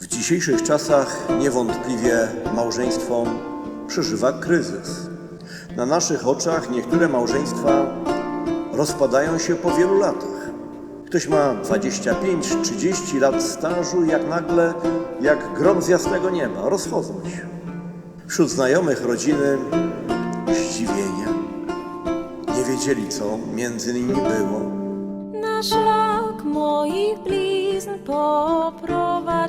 W dzisiejszych czasach niewątpliwie małżeństwo przeżywa kryzys. Na naszych oczach niektóre małżeństwa rozpadają się po wielu latach. Ktoś ma 25-30 lat stażu jak nagle, jak grom z jasnego nieba, rozchodzą się. Wśród znajomych rodziny zdziwienie. Nie wiedzieli, co między nimi było. Na szlak moich blizn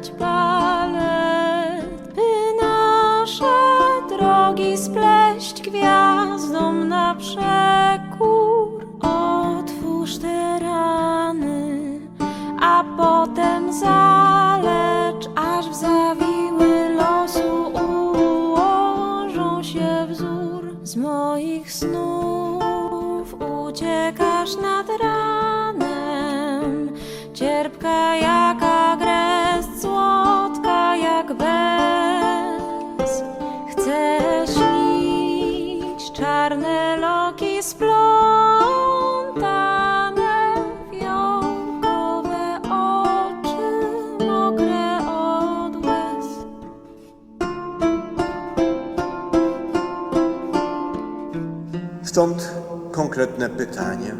poprowadź palet, by nasze drogi spleść gwiazdom na przekór. Otwórz te rany, a potem zalecz, aż w zawiły losu ułożą się wzór z moich snów. Uciekasz nad ranem, cierpka jak czarne loki splątane, oczy, mokre od łez. Stąd konkretne pytanie.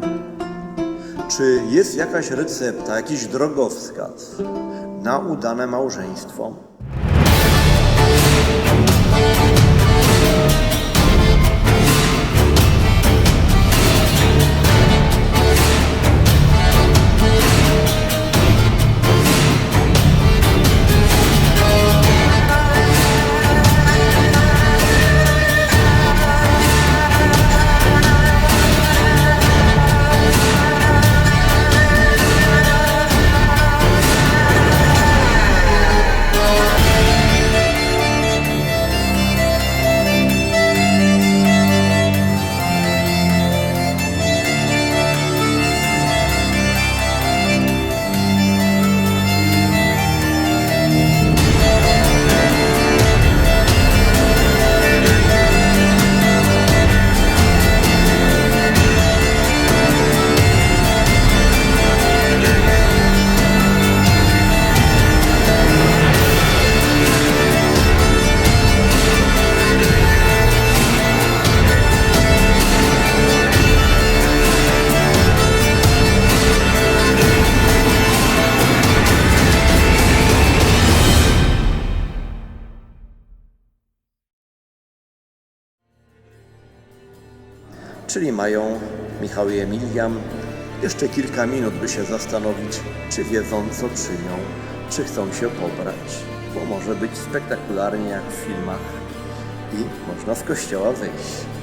Czy jest jakaś recepta, jakiś drogowskaz na udane małżeństwo? Czyli mają Michał i Emilia jeszcze kilka minut, by się zastanowić, czy wiedzą, co czynią, czy chcą się pobrać, bo może być spektakularnie jak w filmach. I można z kościoła wyjść.